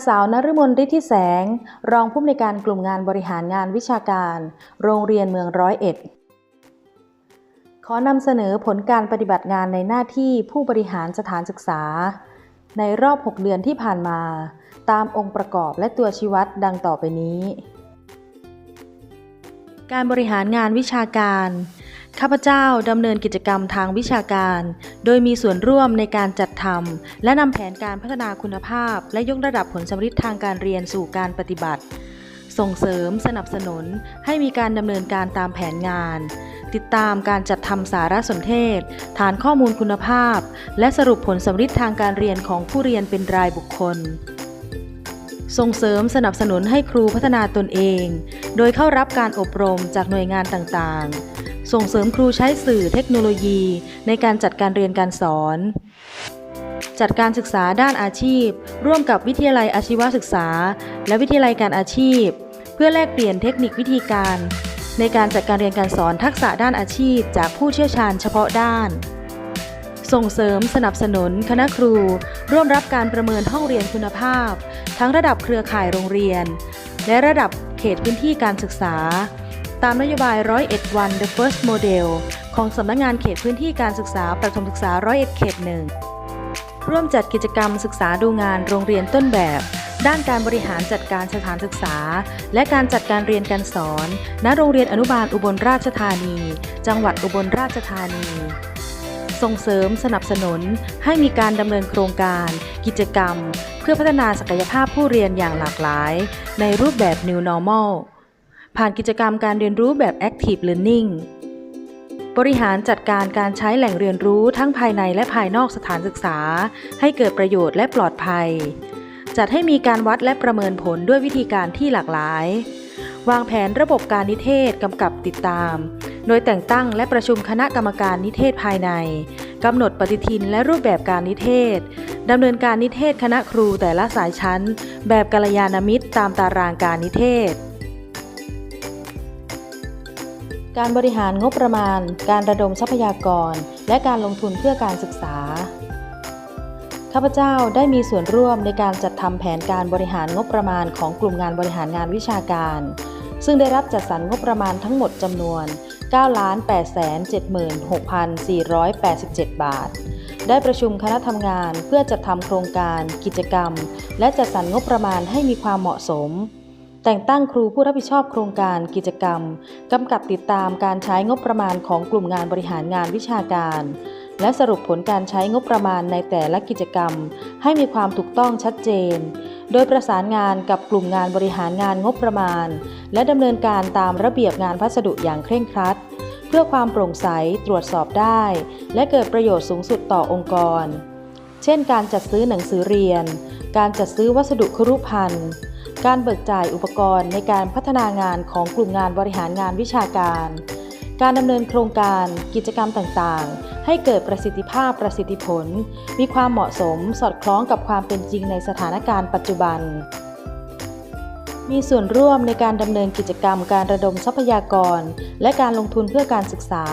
างสาวนฤมลฤทธิแสง รองผู้อำนวยการกลุ่มงานบริหารงานวิชาการ โรงเรียนเมืองร้อยเอ็ด ขอนำเสนอผลการปฏิบัติงานในหน้าที่ผู้บริหารสถานศึกษา ในรอบ 6 เดือนที่ผ่านมา ตามองค์ประกอบและตัวชี้วัดดังต่อไปนี้ การบริหารงานวิชาการ ข้าพเจ้าดำเนินกิจกรรมทางวิชาการ โดยมีส่วนร่วมในการจัดทำและนำแผนการพัฒนาคุณภาพ และยกระดับผลสำฤทธิ์ทางการเรียนสู่การปฏิบัติ ส่งเสริมสนับสนุนให้มีการดำเนินการตามแผนงาน ติดตามการจัดทำสารสนเทศ ฐานข้อมูลคุณภาพ และสรุปผลสำฤทธิ์ทางการเรียนของผู้เรียนเป็นรายบุคคลส่งเสริมสนับสนุนให้ครูพัฒนาตนเอง โดยเข้ารับการอบรมจากหน่วยงานต่างๆ ส่งเสริมครูใช้สื่อเทคโนโลยีในการจัดการเรียนการสอน จัดการศึกษาด้านอาชีพ ร่วมกับวิทยาลัยอาชีวศึกษา และวิทยาลัยการอาชีพ เพื่อแลกเปลี่ยนเทคนิควิธีการ ในการจัดการเรียนการสอนทักษะด้านอาชีพ จากผู้เชี่ยวชาญเฉพาะด้าน ส่งเสริมสนับสนุน คณะครู ร่วมรับการประเมินห้องเรียนคุณภาพ ทั้งระดับเครือข่ายโรงเรียน และระดับเขตพื้นที่การศึกษา ตามนโยบายร้อยเอ็ดวัน The First Model ของสำนักงานเขตพื้นที่การศึกษาประถมศึกษาร้อยเอ็ดเขตหนึ่งร่วมจัดกิจกรรมศึกษาดูงานโรงเรียนต้นแบบ ด้านการบริหารจัดการสถานศึกษา และการจัดการเรียนการสอน ณโรงเรียนอนุบาลอุบลราชธานี จังหวัดอุบลราชธานี ส่งเสริมสนับสนุน ให้มีการดำเนินโครงการ กิจกรรม เพื่อพัฒนาศักยภาพผู้เรียนอย่างหลากหลาย ในรูปแบบ New Normal ผ่านกิจกรรมการเรียนรู้แบบ Active Learning บริหารจัดการการใช้แหล่งเรียนรู้ทั้งภายในและภายนอกสถานศึกษา ให้เกิดประโยชน์และปลอดภัย จัดให้มีการวัดและประเมินผลด้วยวิธีการที่หลากหลาย วางแผนระบบการนิเทศกำกับติดตาม โดยแต่งตั้งและประชุมคณะกรรมการนิเทศภายในกำหนดปฏิทินและรูปแบบการนิเทศดำเนินการนิเทศคณะครูแต่ละสายชั้น แบบกัลยาณมิตรตามตารางการนิเทศ การบริหารงบประมาณ การระดมทรัพยากร และการลงทุนเพื่อการศึกษา ข้าพเจ้าได้มีส่วนร่วมในการจัดทำแผนการบริหารงบประมาณของกลุ่มงานบริหารงานวิชาการ ซึ่งได้รับจัดสรรงบประมาณทั้งหมดจำนวน 9,876,487 บาท ได้ประชุมคณะทำงานเพื่อจัดทำโครงการ กิจกรรม และจัดสรรงบประมาณให้มีความเหมาะสม แต่งตั้งครูผู้รับผิดชอบโครงการกิจกรรม กำกับติดตามการใช้งบประมาณของกลุ่มงานบริหารงานวิชาการ และสรุปผลการใช้งบประมาณในแต่ละกิจกรรม ให้มีความถูกต้องชัดเจน โดยประสานงานกับกลุ่มงานบริหารงานงบประมาณ และดำเนินการตามระเบียบงานพัสดุอย่างเคร่งครัด เพื่อความโปร่งใสตรวจสอบได้ และเกิดประโยชน์สูงสุดต่อองค์กร เช่น การจัดซื้อหนังสือเรียน การจัดซื้อวัสดุครุภัณฑ์ การเบิกจ่ายอุปกรณ์ในการพัฒนางานของกลุ่มงานบริหารงานวิชาการ การดำเนินโครงการกิจกรรมต่างๆ ให้เกิดประสิทธิภาพประสิทธิผล มีความเหมาะสมสอดคล้องกับความเป็นจริงในสถานการณ์ปัจจุบัน มีส่วนร่วมในการดำเนินกิจกรรมการระดมทรัพยากร และการลงทุนเพื่อการศึกษา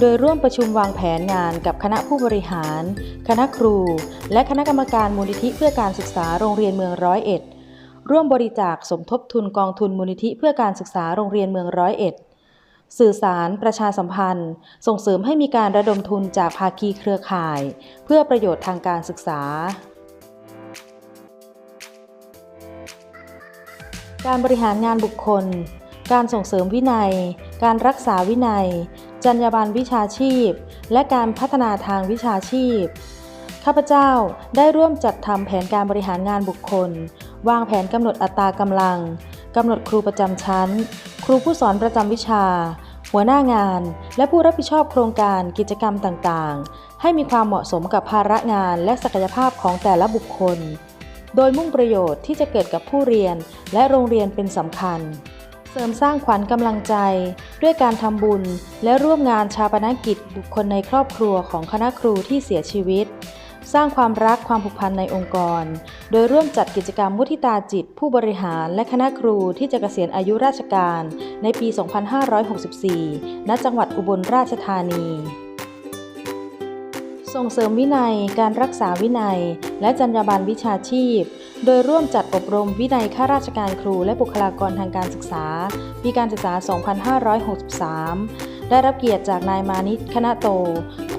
โดยร่วมประชุมวางแผนงานกับคณะผู้บริหาร คณะครู และคณะกรรมการมูลนิธิเพื่อการศึกษาโรงเรียนเมืองร้อยเอ็ด ร่วมบริจาคสมทบทุนกองทุนมูลนิธิเพื่อการศึกษาโรงเรียนเมืองร้อยเอ็ด สื่อสาร ประชาสัมพันธ์ ส่งเสริมให้มีการระดมทุนจากภาคีเครือข่าย เพื่อประโยชน์ทางการศึกษา การบริหารงานบุคคล การส่งเสริมวินัย การรักษาวินัย จรรยาบรรณวิชาชีพ และการพัฒนาทางวิชาชีพข้าพเจ้าได้ร่วมจัดทำแผนการบริหารงานบุคคล วางแผนกำหนดอัตรากำลังกำหนดครูประจำชั้น ครูผู้สอนประจำวิชา หัวหน้างาน และผู้รับผิดชอบโครงการกิจกรรมต่างๆ ให้มีความเหมาะสมกับภาระงานและศักยภาพของแต่ละบุคคล โดยมุ่งประโยชน์ที่จะเกิดกับผู้เรียนและโรงเรียนเป็นสำคัญ เสริมสร้างขวัญกำลังใจ ด้วยการทำบุญ และร่วมงานชาปนกิจบุคคลในครอบครัวของคณะครูที่เสียชีวิต สร้างความรักความผูกพันในองค์กร โดยร่วมจัดกิจกรรมมุทิตาจิต ผู้บริหารและคณะครูที่จะเกษียณอายุราชการ ในปี 2564 ณ จังหวัดอุบลราชธานี ส่งเสริมวินัย การรักษาวินัย และจรรยาบรรณวิชาชีพ โดยร่วมจัดอบรมวินัยข้าราชการครูและบุคลากรทางการศึกษา ปีการศึกษา 2563ได้รับเกียรติจากนายมานิตคณะโต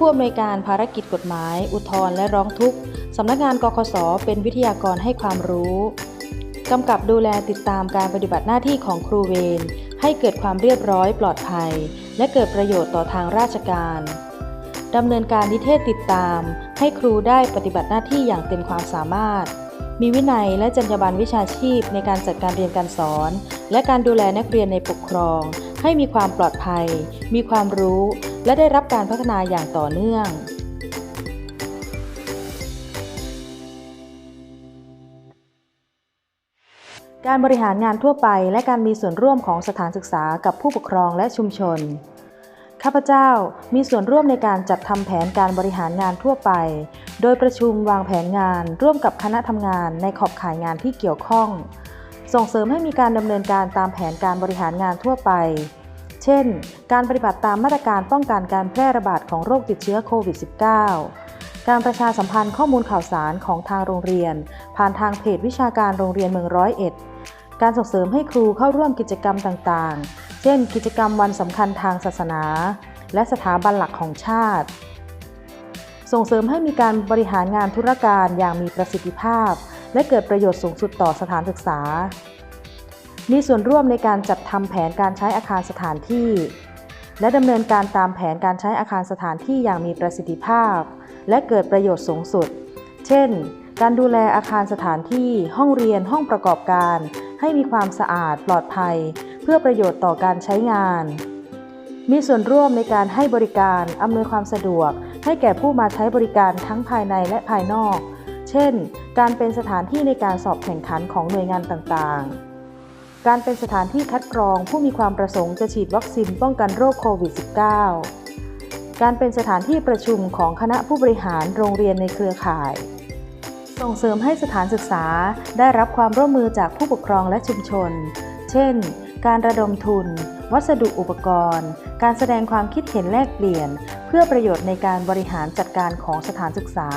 ผู้อำนวยการภารกิจกฎหมาย อุทธรณ์และร้องทุกข์สำนักงานกคสเป็นวิทยากรให้ความรู้กำกับดูแลติดตามการปฏิบัติหน้าที่ของครูเวรให้เกิดความเรียบร้อยปลอดภัย และเกิดประโยชน์ต่อทางราชการดำเนินการนิเทศติดตาม ให้ครูได้ปฏิบัติหน้าที่อย่างเต็มความสามารถ มีวินัยและจรรยาบรรณวิชาชีพในการจัดการเรียนการสอน และการดูแลนักเรียนในปกครอง ให้มีความปลอดภัย มีความรู้ และได้รับการพัฒนาอย่างต่อเนื่อง การบริหารงานทั่วไปและการมีส่วนร่วมของสถานศึกษากับผู้ปกครองและชุมชน ข้าพเจ้ามีส่วนร่วมในการจัดทำแผนการบริหารงานทั่วไป โดยประชุมวางแผนงาน ร่วมกับคณะทำงานในขอบข่ายงานที่เกี่ยวข้อง ส่งเสริมให้มีการดำเนินการตามแผนการบริหารงานทั่วไป เช่น การปฏิบัติตามมาตรการป้องกันการแพร่ระบาดของโรคติดเชื้อโควิด -19 การประชาสัมพันธ์ข้อมูลข่าวสารของทางโรงเรียน ผ่านทางเพจวิชาการโรงเรียนเมืองร้อยเอ็ด การส่งเสริมให้ครูเข้าร่วมกิจกรรมต่างๆ เช่น กิจกรรมวันสำคัญทางศาสนา และสถาบันหลักของชาติ ส่งเสริมให้มีการบริหารงานธุรการอย่างมีประสิทธิภาพ และเกิดประโยชน์สูงสุดต่อสถานศึกษา มีส่วนร่วมในการจัดทำแผนการใช้อาคารสถานที่ และดำเนินการตามแผนการใช้อาคารสถานที่อย่างมีประสิทธิภาพ และเกิดประโยชน์สูงสุด เช่น การดูแลอาคารสถานที่ ห้องเรียน ห้องประกอบการ ให้มีความสะอาดปลอดภัย เพื่อประโยชน์ต่อการใช้งาน มีส่วนร่วมในการให้บริการอำนวยความสะดวก ให้แก่ผู้มาใช้บริการทั้งภายในและภายนอก เช่น การเป็นสถานที่ในการสอบแข่งขันของหน่วยงานต่างๆ การเป็นสถานที่คัดกรองผู้มีความประสงค์จะฉีดวัคซีนป้องกันโรคโควิด -19 การเป็นสถานที่ประชุมของคณะผู้บริหารโรงเรียนในเครือข่าย ส่งเสริมให้สถานศึกษาได้รับความร่วมมือจากผู้ปกครองและชุมชน เช่น การระดมทุน วัสดุอุปกรณ์ การแสดงความคิดเห็นแลกเปลี่ยน เพื่อประโยชน์ในการบริหารจัดการของสถานศึกษา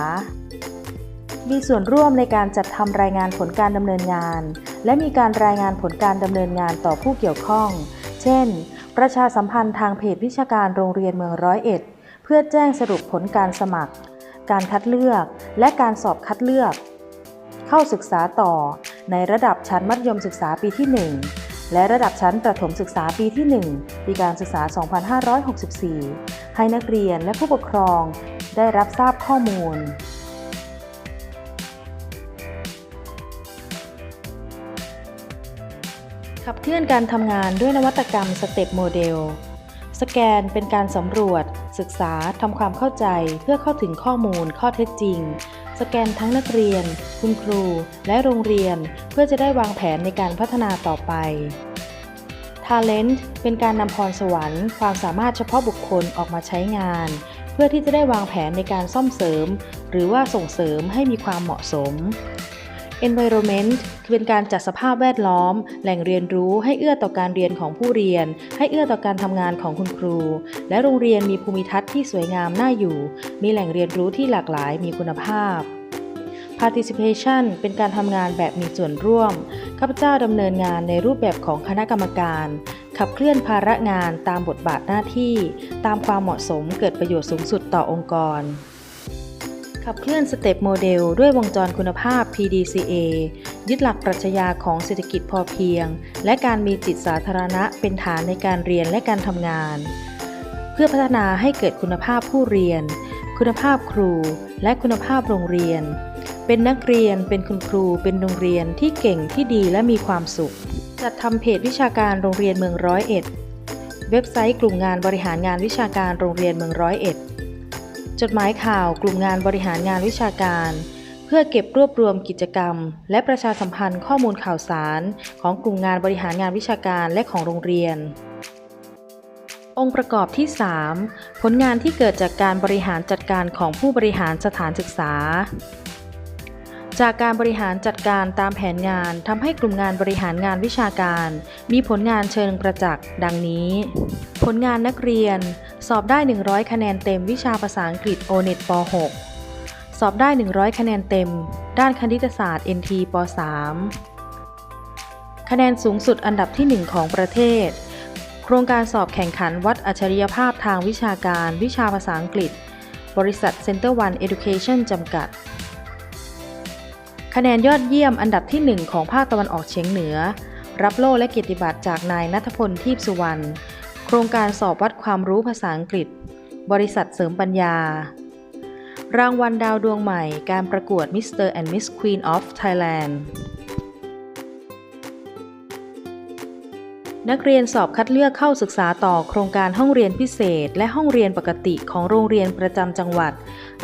มีส่วนร่วมในการจัดทำรายงานผลการดำเนินงาน และมีการรายงานผลการดำเนินงานต่อผู้เกี่ยวข้อง เช่น ประชาสัมพันธ์ทางเพจวิชาการโรงเรียนเมืองร้อยเอ็ด เพื่อแจ้งสรุปผลการสมัคร การคัดเลือก และการสอบคัดเลือก เข้าศึกษาต่อ ในระดับชั้นมัธยมศึกษาปีที่ 1 และระดับชั้นประถมศึกษาปีที่ 1 ปีการศึกษา 2564 ให้นักเรียนและผู้ปกครองได้รับทราบข้อมูล ขับเคลื่อนการทำงานด้วยนวัตกรรมสเต็ปโมเดล สแกนเป็นการสำรวจ ศึกษาทำความเข้าใจเพื่อเข้าถึงข้อมูล ข้อเท็จจริง สแกนทั้งนักเรียน คุณครู และโรงเรียน เพื่อจะได้วางแผนในการพัฒนาต่อไป Talent เป็นการนำพรสวรรค์ ความสามารถเฉพาะบุคคลออกมาใช้งาน เพื่อที่จะได้วางแผนในการซ่อมเสริม หรือว่าส่งเสริมให้มีความเหมาะสม Environment คือเป็นการจัดสภาพแวดล้อม แหล่งเรียนรู้ให้เอื้อต่อการเรียนของผู้เรียน ให้เอื้อต่อการทำงานของคุณครู และโรงเรียนมีภูมิทัศน์ที่สวยงามน่าอยู่ มีแหล่งเรียนรู้ที่หลากหลายมีคุณภาพ Participation เป็นการทำงานแบบมีส่วนร่วม ข้าพเจ้าดำเนินงานในรูปแบบของคณะกรรมการ ขับเคลื่อนภาระงานตามบทบาทหน้าที่ ตามความเหมาะสมเกิดประโยชน์สูงสุดต่อองค์กร ขับเคลื่อนสเต็ปโมเดลด้วยวงจรคุณภาพ PDCA ยึดหลักปรัชญาของเศรษฐกิจพอเพียง และการมีจิตสาธารณะเป็นฐานในการเรียนและการทำงาน เพื่อพัฒนาให้เกิดคุณภาพผู้เรียน คุณภาพครู และคุณภาพโรงเรียน เป็นนักเรียน เป็นคุณครู เป็นโรงเรียนที่เก่งที่ดีและมีความสุข จัดทำเพจวิชาการโรงเรียนเมืองร้อยเอ็ด เว็บไซต์กลุ่มงานบริหารงานวิชาการโรงเรียนเมืองร้อยเอ็ด จดหมายข่าวกลุ่มงานบริหารงานวิชาการ เพื่อเก็บรวบรวมกิจกรรม และประชาสัมพันธ์ข้อมูลข่าวสาร ของกลุ่มงานบริหารงานวิชาการและของโรงเรียน องค์ประกอบที่ 3 ผลงานที่เกิดจากการบริหารจัดการของผู้บริหารสถานศึกษา จากการบริหารจัดการตามแผนงานทำให้กลุ่มงานบริหารงานวิชาการ มีผลงานเชิงประจักษ์ดังนี้ ผลงานนักเรียน สอบได้ 100 คะแนนเต็มวิชาภาษาอังกฤษ O-NET ป .6 สอบได้ 100 คะแนนเต็ม ด้านคณิตศาสตร์ NT ป .3 คะแนนสูงสุดอันดับที่ 1 ของประเทศ โครงการสอบแข่งขันวัดอัจฉริยภาพทางวิชาการ วิชาภาษาอังกฤษ บริษัท Center One Education จำกัด คะแนนยอดเยี่ยมอันดับที่ 1 ของภาคตะวันออกเฉียงเหนือ รับโล่และเกียรติบัตรจากนายนัทพลทีพสุวรรณ โครงการสอบวัดความรู้ภาษาอังกฤษ บริษัทเสริมปัญญา รางวัลดาวดวงใหม่ การประกวด Mr. and Miss Queen of Thailand นักเรียนสอบคัดเลือกเข้าศึกษาต่อโครงการห้องเรียนพิเศษ และห้องเรียนปกติของโรงเรียนประจำจังหวัด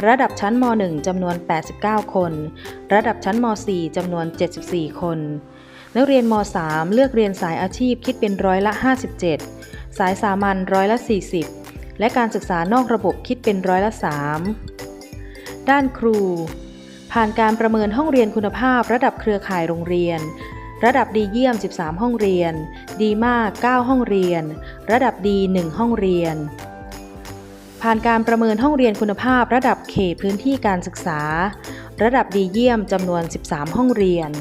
ระดับชั้นม .1 จำนวน 89 คน ระดับชั้นม .4 จำนวน 74 คน นักเรียนม .3 เลือกเรียนสายอาชีพคิดเป็นร้อยละ 57 สายสามัญร้อยละ 40 และการศึกษานอกระบบคิดเป็นร้อยละ 3 ด้านครูผ่านการประเมินห้องเรียนคุณภาพระดับเครือข่ายโรงเรียน ระดับดีเยี่ยม 13 ห้องเรียน ดีมาก 9 ห้องเรียน ระดับดี 1 ห้องเรียน ผ่านการประเมินห้องเรียนคุณภาพ ระดับเขตพื้นที่การศึกษา ระดับดีเยี่ยมจำนวน 13 ห้องเรียน